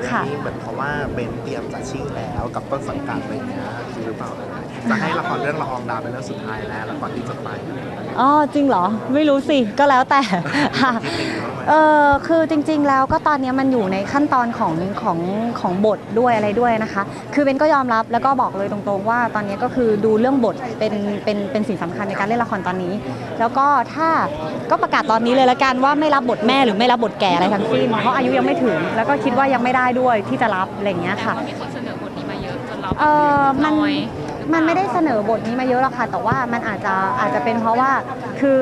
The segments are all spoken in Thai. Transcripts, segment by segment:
เรื่องค่ะนี้เหมือนเพราะว่าเบนเตรียมจะชิ่งแล้วกับต้นสังกัดอะไรเงี้ยจริงหรือเปล่าจะให้ละครเรื่องละอองดาวเป็นเรื่องสุดท้ายแล้วละครที่จะไปอะไรอย่างเงี้ยอ๋อจริงเหรอ ไม่รู้สิ ก็แล้วแต่ค่ะคิด เองบ้างไหมเออคือจริงๆแล้วก็ตอนนี้มันอยู่ในขั้นตอนของของของบทด้วยอะไรด้วยนะคะ คือเบนก็ยอมรับแล้วก็บอกเลยตรงๆว่าตอนนี้ก็คือดูเรื่องบทเป็นเป็นเป็นสิ่งสำคัญในการเล่นละครตอนนี้ แล้วก็ถ้าก็ประกาศตอนนี้เลยละกันว่าไม่รับบทแม่หรือไม่รับบทแก่อะไรทั้งสิ้นเพราะอายุยังไม่ถึง แล้วก็คิดว่ายังไม่ได้ด้วยที่จะรับอะไรอย่างเงี้ยค่ะมีคนเสนอบทนี้มาเยอะจนเราเออมันน้อยมันไม่ได้เสนอบทนี้มาเยอะหรอกค่ะ แต่ว่ามันอาจจะอาจจะเป็นเพราะว่าคือ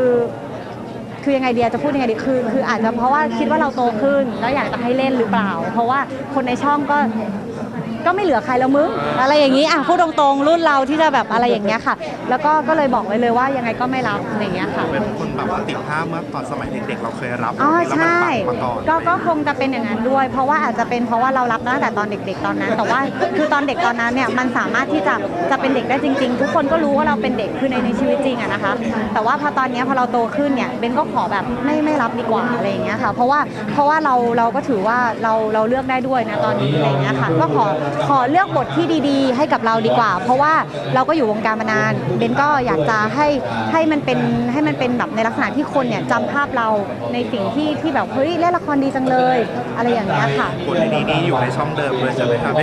คือยังไงเดียจะพูดยังไงดีคือคืออาจจะเพราะว่าคิดว่าเราโตขึ้น แล้วอยากจะให้เล่นหรือเปล่า เพราะว่าคนในช่องก็ ก็ไม่เหลือใครแล้วมึงอะไรอย่างนี้อะพูดตรงๆ รุ่นเราที่จะแบบอะไรอย่างเงี้ยค่ะ แล้วก็ก็เลยบอกไว้เลยว่ายังไงก็ไม่รับอะไรอย่างเงี้ยค่ะ เป็นคนแบบว่าติดภาพเมื่อตอนสมัยเด็กๆ เราเคยรับอ๋อแล้วมันใช่ ปังมาก่อนก็ก็คงจะเป็นอย่างนั้นด้วย เพราะว่าอาจจะเป็นเพราะว่าเรารับมาตั้งแต่ตอนเด็ก ๆ ตอนนั้น แต่ว่าคือตอนเด็กตอนนั้นเนี่ยมันสามารถที่จะจะเป็นเด็กได้จริง ๆ ทุกคนก็รู้ว่าเราเป็นเด็กคือในในชีวิตจริงอะนะคะ แต่ว่าพอตอนเนี้ยพอเราโตขึ้นเนี่ยเบนก็ขอแบบไม่ไม่รับดีกว่าอะไรอย่างเงี้ยค่ะ เพราะว่าเพราะว่าเราเราก็ถือว่าเราเราเลือกได้ด้วยนะตอนนี้อะไรอย่างเงี้ยค่ะ ก็ขอขอเลือกบทที่ดีๆ ให้กับเราดีกว่า เพราะว่าเราก็อยู่วงการมานานเบนก็อยากจะให้ให้มันเป็นให้มันเป็นแบบในลักษณะที่คนเนี่ยจำภาพเราในสิ่งที่ที่แบบเฮ้ยเล่นละครดีจังเลย อะไรอย่างเงี้ยค่ะบทดีๆนี้อยู่ในช่องเดิมเลยใช่ไหมครับ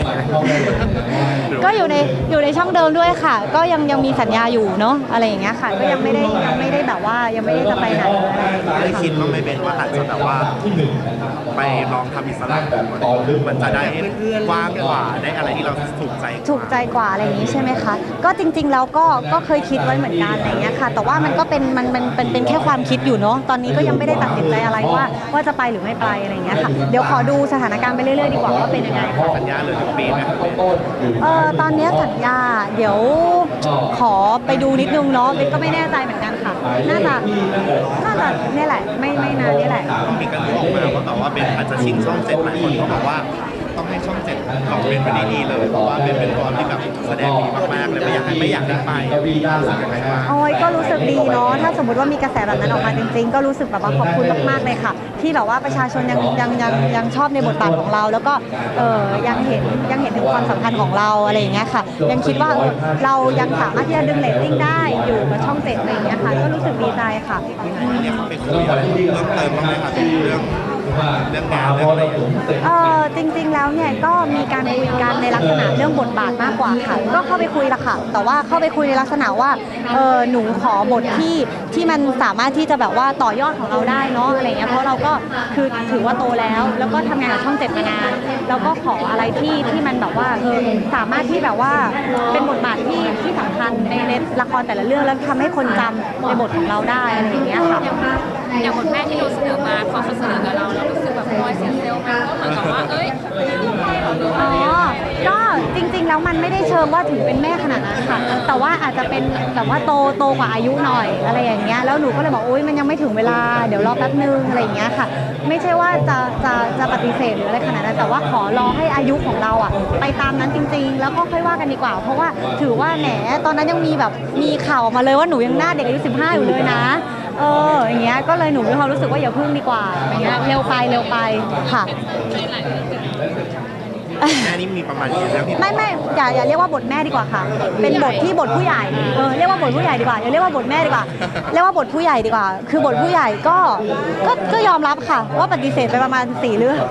ก็อยู่ในอยู่ในช่องเดิมด้วยค่ะ ก็ยังยังมีสัญญาอยู่เนาะอะไรอย่างเงี้ยค่ะ ก็ยังไม่ได้ยังไม่ได้แบบว่ายังไม่ได้จะไปไหนอะไรอย่างเงี้ยได้คิดค่ะว่าไม่เป็นว่าอาจจะแบบว่า ไปลองทำอิสระมันจะได้กว้างกว่าได้อะไรที่เราถูกใจว่าถูกใจกว่าอะไรอย่างนี้ใช่ไหมคะ ก็จริงๆแล้วก็ก็เคยคิดไว้เหมือนกันอะไรอย่างเงี้ยค่ะ แต่ว่ามันก็เป็นมันมันเป็นเป็นแค่ความคิดอยู่เนาะ ตอนนี้ก็ยังไม่ได้ตัดสินใจอะไรว่า ว่าจะไปหรือไม่ไปอะไรอย่างเงี้ยค่ะ เดี๋ยวขอดูสถานการณ์ไปเรื่อยๆดีกว่าว่าเป็นยังไงค่ะสัญญาเลยทุกปีไหมครับเออตอนเนี้ยสัญญาเดี๋ยวขอไปดูนิดนึงเนาะเบนก็ไม่แน่ใจเหมือนกันค่ะ น่าจะน่าจะเนี่ยแหละ ไม่ไม่นานเนี่ยแหละ มีการออกมาว่าแบบว่าเป็นอาจจะชิงช่องเจ็ดหลายคนก็บอกว่า ต้องให้ช่องเจ็ดบอกเป็นไปได้ดีเลยเพราะว่าเป็นเป็นตัวที่แบบแสดงดีมากๆเลยไม่อยากให้ไม่อยากได้ไปรู้สึกยังไงบ้างโอ้ยก็รู้สึกดีเนาะถ้าสมมติว่ามีกระแสแบบนั้นออกมาจริง ๆ ก็รู้สึกแบบว่าขอบคุณมากๆเลยค่ะ ที่แบบว่าประชาชนยังยังยังยังชอบในบทบาทของเรา แล้วก็เออยังเห็นยังเห็นถึงความสำคัญของเราอะไรอย่างเงี้ยค่ะ ยังคิดว่าเออเรายังสามารถที่จะดึงเรตติ้งได้อยู่กับช่องเจ็ดอะไรอย่างเงี้ยค่ะ ก็รู้สึกดีใจค่ะเรียกเขาไปคุยอะไรเพิ่มเติมบ้างไหมครับเรื่อง เรื่องงานเออะไรอย่างเงี้ยเออจริงๆแล้วเนี่ยก็มีการคุยกันในลักษณะเรื่องบทบาทมากกว่าค่ะ ก็เข้าไปคุยละค่ะ แต่ว่าเข้าไปคุยในลักษณะว่าเออหนูขอบทที่ที่มันสามารถที่จะแบบว่าต่อยอดของเราได้เนาะอะไรเงี้ยเพราะเราก็คือถือว่าโตแล้ว แล้วก็ทำงานกับช่องเจ็ดมานานแล้วก็ขออะไรที่ที่มันแบบว่าเออสามารถที่แบบว่าเป็นบทบาทที่ที่สำคัญในในละครแต่ละเรื่องแล้วทำให้คนจำในบทของเราได้อะไรอย่างเงี้ยค่ะ อย่างบทแม่ที่เราเสนอมาพอเขาเสนอกับเราเรารู้สึกแบบน้อยเสียเซลล์มันก็เหมือนกับว่าเอ้ยอ๋อ ก็จริงๆ แล้วมันไม่ได้เชิงว่าถึงเป็นแม่ขนาดนั้นค่ะ แต่ว่าอาจจะเป็นแบบว่าโตโตกว่าอายุหน่อยอะไรอย่างเงี้ย แล้วหนูก็เลยบอกโอ๊ยมันยังไม่ถึงเวลา เดี๋ยวรอแป๊บนึงอะไรอย่างเงี้ยค่ะ ไม่ใช่ว่าจะจะจะปฏิเสธหรืออะไรขนาดนั้น แต่ว่าขอรอให้อายุของเราอะไปตามนั้นจริง ๆ แล้วก็ค่อยว่ากันดีกว่า เพราะว่าถือว่าแหมตอนนั้นยังมีแบบมีข่าวออกมาเลยว่าหนูยังหน้าเด็กอายุ15อยู่เลยนะ เอออย่างเงี้ยก็เลยหนูมีความรู้สึกว่าอย่าพึ่งดีกว่าอย่างเงี้ยเร็วไปเร็วไปค่ะแม่นี่มีประมาณกี่เรื่องที่ไม่ไม่อย่าอย่าเรียกว่าบทแม่ดีกว่าค่ะ เป็นบทที่บทผู้ใหญ่เออเรียกว่าบทผู้ใหญ่ดีกว่าอย่าเรียกว่าบทแม่ดีกว่าเรียกว่าบทผู้ใหญ่ดีกว่า คือบทผู้ใหญ่ก็ก็ก็ยอมรับค่ะ ว่าปฏิเสธไปประมาณสี่เรื่องก็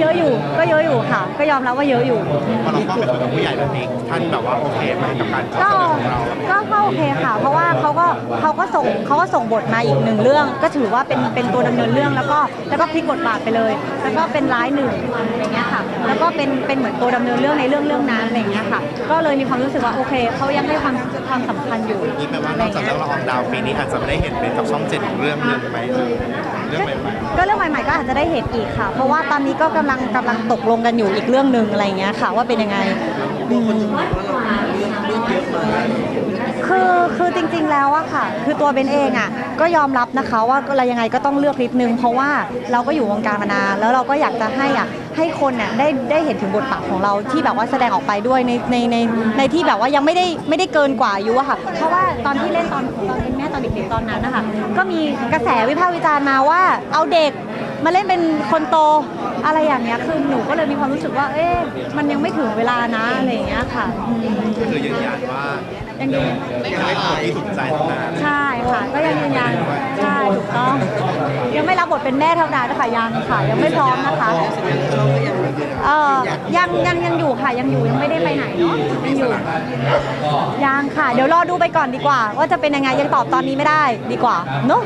เยอะอยู่ ก็เยอะอยู่ค่ะ ก็ยอมรับว่าเยอะอยู่ พอเราเข้าไปคุยกับผู้ใหญ่แบบนี้ท่านแบบว่าโอเคไหมกับการก็เสนอของเราก็ก็โอเคค่ะ เพราะว่าเขาก็เขาก็ส่งเขาก็ส่งบทมาอีกหนึ่งเรื่อง ก็ถือว่าเป็นเป็นตัวดำเนินเรื่องแล้วก็แล้วก็พลิกบทบาทไปเลย แล้วก็เป็นร้ายหนึ่งอะไรเงี้ยค่ะ แล้วก็เป็นเป็นเหมือนตัวดำเนินเรื่องในเรื่องเรื่องนั้นอะไรเงี้ยค่ะ ก็เลยมีความรู้สึกว่าโอเคเขายังให้ความความสำคัญอยู่นี่แปลว่านอกจากเรื่องละอองดาวปีนี้อาจจะไม่ได้เห็นเป็นกับช่องเจ็ดอีกเรื่องหนึ่งไหมเอ่ยเรื่องใหม่ก็เรื่องใหม่ๆก็อาจจะได้เห็นอีกค่ะ เพราะว่าตอนนี้ก็กำลังกำลังตกลงกันอยู่อีกเรื่องหนึ่งอะไรเงี้ยค่ะว่าเป็นยังไงอืมคือคือจริงๆแล้วอะค่ะ คือตัวเบนเองอะก็ยอมรับนะคะว่าเรยังไงก็ต้องเลือกนิดนึง เพราะว่าเราก็อยู่วงการมานานแล้วเราก็อยากจะให้อะให้คนน่ะได้ได้เห็นถึงบทบาทของเราที่แบบว่าแสดงออกไปด้วยในในในในที่แบบว่ายังไม่ได้ไม่ได้เกินกว่าอายุอะค่ะ เพราะว่าตอนที่เล่นตอนตอนเป็นแม่ตอนเด็กๆตอนนั้นนะคะก็มีกระแสวิพากษ์วิจารณ์มาว่าเอาเด็ก มาเล่นเป็นคนโตอะไรอย่างเงี้ยคือหนูก็เลยมีความรู้สึกว่า เอ๊ะมันยังไม่ถึงเวลานะอะไรอย่างเงี้ยค่ะอืมก็คือยืนยันว่ายังยืนยังไม่พอที่ถูกใจเท่านั้น ใช่ค่ะ ก็ยังยืนยันใช่ ถูกต้อง ยังไม่รับบทเป็นแม่เท่านั้นนะคะยังค่ะ ยังไม่พร้อมนะคะเออยังยังยังอยู่ค่ะยังอยู่ยังไม่ได้ไปไหนเนาะยังอยู่ยังค่ะ เดี๋ยวรอดูไปก่อนดีกว่า ว่าจะเป็นยังไงยังตอบตอนนี้ไม่ได้ดีกว่าเนาะ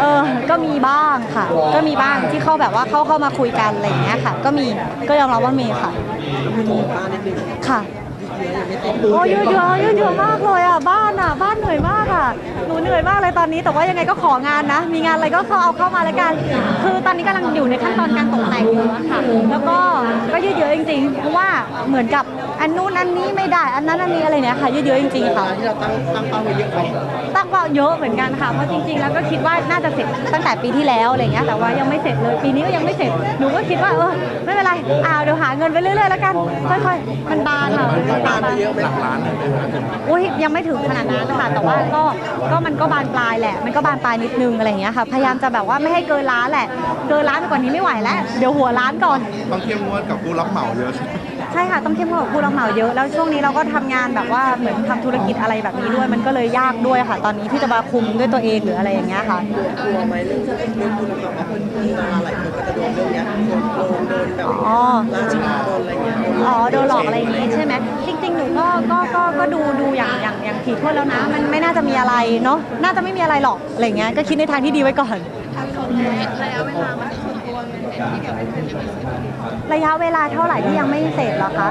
เออก็มีบ้างค่ะ ก็มีบ้างที่เขาแบบว่าเข้าเข้ามาคุยกันอะไรอย่างเงี้ยค่ะ ก็มีก็ยอมรับว่ามีค่ะค่ะ โอ้ยเยอะยืดเยอะมากเลยอะบ้านอะ บ้านเหนื่อยมากอะหนูเหนื่อยมากเลยตอนนี้แต่ว่ายังไงก็ของานนะ มีงานอะไรก็เข้าเอาเข้ามาแล้วกัน คือตอนนี้กำลังอยู่ในขั้นตอนการตกแต่งอยู่อะค่ะ แล้วก็ก็ยืดเยอะจริงๆ เพราะว่าเหมือนกับ อันนู้นอันนี้ไม่ได้ อันนั้นอันนี้อะไรเนี่ยค่ะยืดเยอะจริงๆค่ะ ที่เราตั้งตั้งเป้าไว้เยอะไหมตั้งเป้าเยอะเหมือนกันค่ะเพราะจริงๆ แล้วก็คิดว่าน่าจะเสร็จตั้งแต่ปีที่แล้วอะไรเงี้ยแต่ว่ายังไม่เสร็จเลยปีนี้ก็ยังไม่เสร็จหนูก็คิดว่าเออไม่เป็นไรอ้าวเดี๋ยวหาเงินไปเรื่อยๆแล้วกันค่อยๆมันบานค่ะมันบานเยอะไหมหลักล้านเลยไหมคะอุ้ยยังไม่ถึงขนาดนั้นค่ะแต่ว่าก็ก็มันก็บานปลายแหละ มันก็บานปลายนิดนึงอะไรอย่างเงี้ยค่ะพยายามจะแบบว่าไม่ให้เกินล้านแหละ เกินล้านไปกว่านี้ไม่ไหวแล้ว เดี๋ยวหัวล้านก่อนต้องเข้มงวดกับผู้รับเหมาเยอะ ใช่ค่ะต้องเข้มงวดกับผู้รับเหมาเยอะแล้วช่วงนี้เราก็ทำงานแบบว่าเหมือนทำธุรกิจอะไรแบบนี้ด้วย มันก็เลยยากด้วยค่ะ ตอนนี้ที่จะมาคุมด้วยตัวเองหรืออะไรอย่างเงี้ยค่ะ กลัวไหมเรื่องเรื่องคุณแบบว่าคนดาราหลายคนก็จะโดนเรื่องเนี้ยโดนโกงโดนแบบอ๋อล่าช้าโดนอะไรเงี้ยอ๋อโดนหลอกอะไรอย่างงี้ใช่ไหมจริง ๆ หนูก็ก็ก็ก็ดูดูอย่างอย่างอย่างถี่ถ้วนแล้วนะ มันไม่น่าจะมีอะไรเนาะน่าจะไม่มีอะไรหรอกอะไรเงี้ยก็คิดในทางที่ดีไว้ก่อน ระยะเวลามัน ระยะเวลาเท่าไหร่ที่ยังไม่เสร็จหรอคะ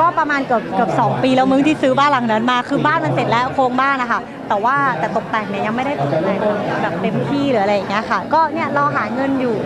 ก็ประมาณเกือบเกือบสองปีแล้วมึงที่ซื้อบ้านหลังนั้นมา คือบ้านมันเสร็จแล้วโครงบ้านนะคะแต่ว่าแต่ตกแต่งเนี่ยยังไม่ได้ตกแต่งแบบเต็มที่หรืออะไรอย่างเงี้ยค่ะ ก็เนี่ยรอหาเงินอยู่